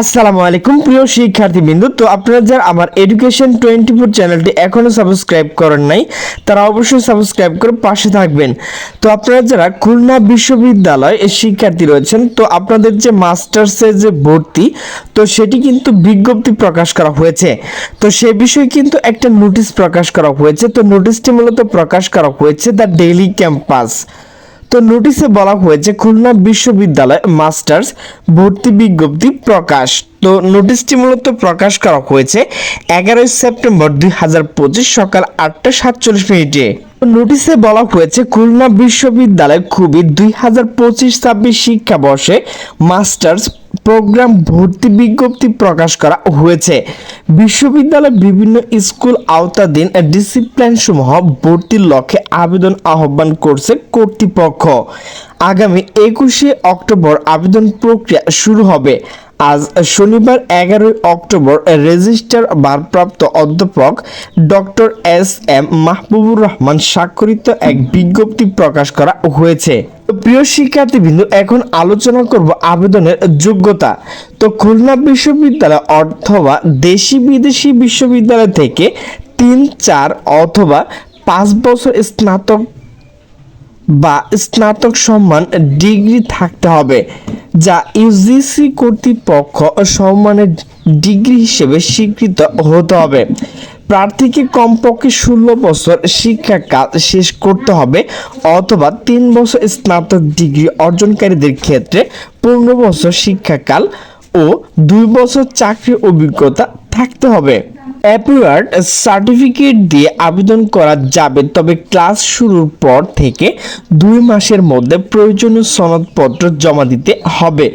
আসসালামু আলাইকুম, প্রিয় শিক্ষার্থীবৃন্দ। তো আপনারা যারা আমার এডুকেশন টোয়েন্টি ফোর চ্যানেলটি এখনও সাবস্ক্রাইব করেন নাই, তারা অবশ্যই সাবস্ক্রাইব করে পাশে থাকবেন। তো আপনারা যারা খুলনা বিশ্ববিদ্যালয় শিক্ষার্থী রয়েছেন, তো আপনাদের যে মাস্টার্সের যে ভর্তি, তো সেটি কিন্তু বিজ্ঞপ্তি প্রকাশ করা হয়েছে। তো সে বিষয়ে কিন্তু একটা নোটিশ প্রকাশ করা হয়েছে। তো নোটিশটি মূলত প্রকাশ করা হয়েছে দ্য ডেইলি ক্যাম্পাস। তো নোটিশে বলা হয়েছে, খুলনা বিশ্ববিদ্যালয় মাস্টার্স ভর্তি বিজ্ঞপ্তি প্রকাশ। তো নোটিশটি মূলত প্রকাশ করা হয়েছে এগারোই সেপ্টেম্বর দুই হাজার পঁচিশ সকাল আটটা সাতচল্লিশ মিনিটে। নোটিশে বলা হয়েছে, খুলনা বিশ্ববিদ্যালয় খুবই দুই হাজার পঁচিশ ছাব্বিশ শিক্ষাবর্ষে মাস্টার্স প্রোগ্রাম ভর্তি বিজ্ঞপ্তি প্রকাশ করা হয়েছে। বিশ্ববিদ্যালয়ের বিভিন্ন স্কুল আওতাধীন ডিসিপ্লিন সমূহ ভর্তির লক্ষ্যে আবেদন আহ্বান করছে কর্তৃপক্ষ। আগামী একুশে অক্টোবর আবেদন প্রক্রিয়া শুরু হবে। আজ শনিবার এগারোই অক্টোবর রেজিস্ট্রার ভারপ্রাপ্ত অধ্যাপক doctor S M Mahbubur Rahman স্বাক্ষরিত এক বিজ্ঞপ্তি প্রকাশ করা হয়েছে। প্রিয় শিক্ষার্থীবৃন্দ, এখন আলোচনা করব আবেদনের যোগ্যতা। তো খুলনা বিশ্ববিদ্যালয় অথবা দেশি বিদেশি বিশ্ববিদ্যালয় থেকে তিন, চার অথবা পাঁচ বছর স্নাতক বা স্নাতক সম্মান ডিগ্রি থাকতে হবে, যা ইউজিসি কর্তৃপক্ষ সম্মানের ডিগ্রি হিসেবে স্বীকৃত হতে হবে। প্রার্থীকে কমপক্ষে ষোলো বছর শিক্ষাকাল শেষ করতে হবে অথবা তিন বছর স্নাতক ডিগ্রি অর্জনকারীদের ক্ষেত্রে পনেরো বছর শিক্ষাকাল ও দুই বছর চাকরির অভিজ্ঞতা থাকতে হবে। অ্যাপিয়ার্ড সার্টিফিকেট দিয়ে আবেদন করা যাবে, তবে ক্লাস শুরুর পর থেকে দুই মাসের মধ্যে প্রয়োজনীয় সনদপত্র জমা দিতে হবে।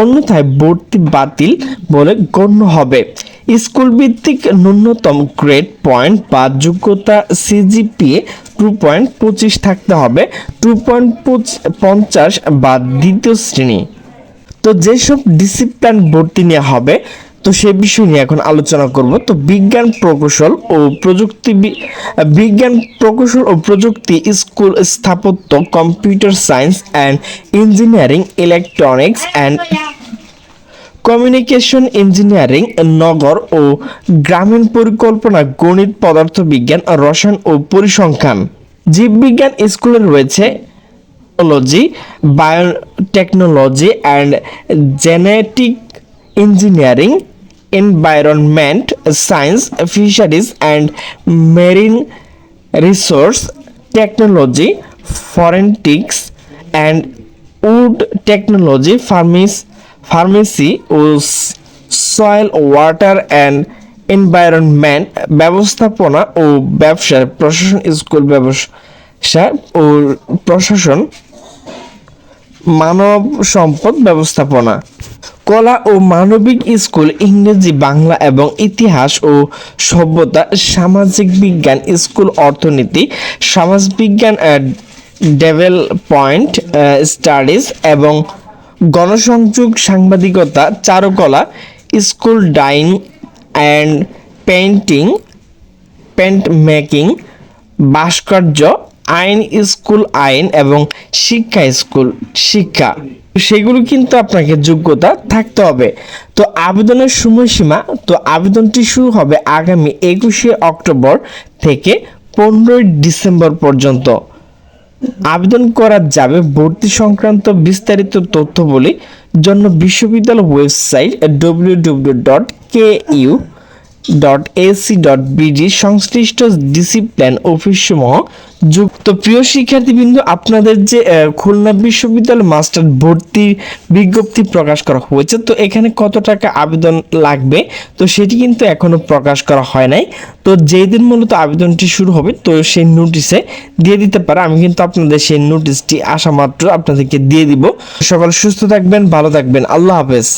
অন্যথায় ভর্তি বাতিল বলে গণ্য হবে। স্কুল ভিত্তিক ন্যূনতম গ্রেড পয়েন্ট বা যোগ্যতা সিজিপিএ টু পয়েন্ট পঁচিশ থাকতে হবে টু পয়েন্ট পঞ্চাশ বা দ্বিতীয় শ্রেণি। তো যেসব ডিসিপ্লিন ভর্তি নেওয়া হবে তো সে বিষয় নিয়ে এখন আলোচনা করব। তো বিজ্ঞান প্রকৌশল ও প্রযুক্তি বিজ্ঞান প্রকৌশল ও প্রযুক্তি স্কুল স্থাপত্য, computer science and engineering, electronics and communication engineering, নগর ও গ্রামীণ পরিকল্পনা, গণিত পদার্থবিজ্ঞান রসায়ন ও পরিসংখ্যান। জীববিজ্ঞান স্কুলে রয়েছে technology biotechnology and genetic engineering environment science fisheries and marine resource technology forensics and wood technology pharmacy pharmacy O soil water and environment ব্যবস্থাপনা ও ব্যবসা, প্রশাসন, স্কুল ব্যবসা ও প্রশাসন, মানব সম্পদ ব্যবস্থাপনা। কলা ও মানবিক স্কুল, ইংরেজি, বাংলা এবং ইতিহাস ও সভ্যতা, সামাজিক বিজ্ঞান স্কুল, অর্থনীতি সমাজবিজ্ঞান ডেভেলপমেন্ট স্টাডিজ এবং গণসংযোগ, সাংবাদিকতা, চারুকলা, school dyeing and painting paint making, ভাস্কর্য আইন, স্কুল আইন এবং শিক্ষা স্কুল, শিক্ষা। সেগুলো কিন্তু আপনাকে যোগ্যতা থাকতে হবে। তো আবেদনের সময়সীমা, তো আবেদনটি শুরু হবে আগামী একুশে অক্টোবর থেকে পনেরোই ডিসেম্বর পর্যন্ত। আবেদন করা যাবে ভর্তি সংক্রান্ত বিস্তারিত তথ্যবলী জন্য বিশ্ববিদ্যালয় website W W dot K U dot AC dot BD সংশ্লিষ্ট ডিসিপ্লিন অফিস সমূহ যুক্ত প্রিয় শিক্ষার্থীবৃন্দ, আপনাদের যে খুলনা বিশ্ববিদ্যালয় মাস্টার ভর্তির বিজ্ঞপ্তি প্রকাশ করা হয়েছে, তো এখানে কত টাকা আবেদন লাগবে? তো সেটি কিন্তু এখনও প্রকাশ করা হয় নাই। তো যেই দিন মূলত আবেদনটি শুরু হবে, তো সেই নোটিশে দিয়ে দিতে পারে। আমি কিন্তু আপনাদের সেই নোটিশটি আসা মাত্র আপনাদেরকে দিয়ে দিব। সকাল সুস্থ থাকবেন, ভালো থাকবেন। আল্লাহ হাফেজ।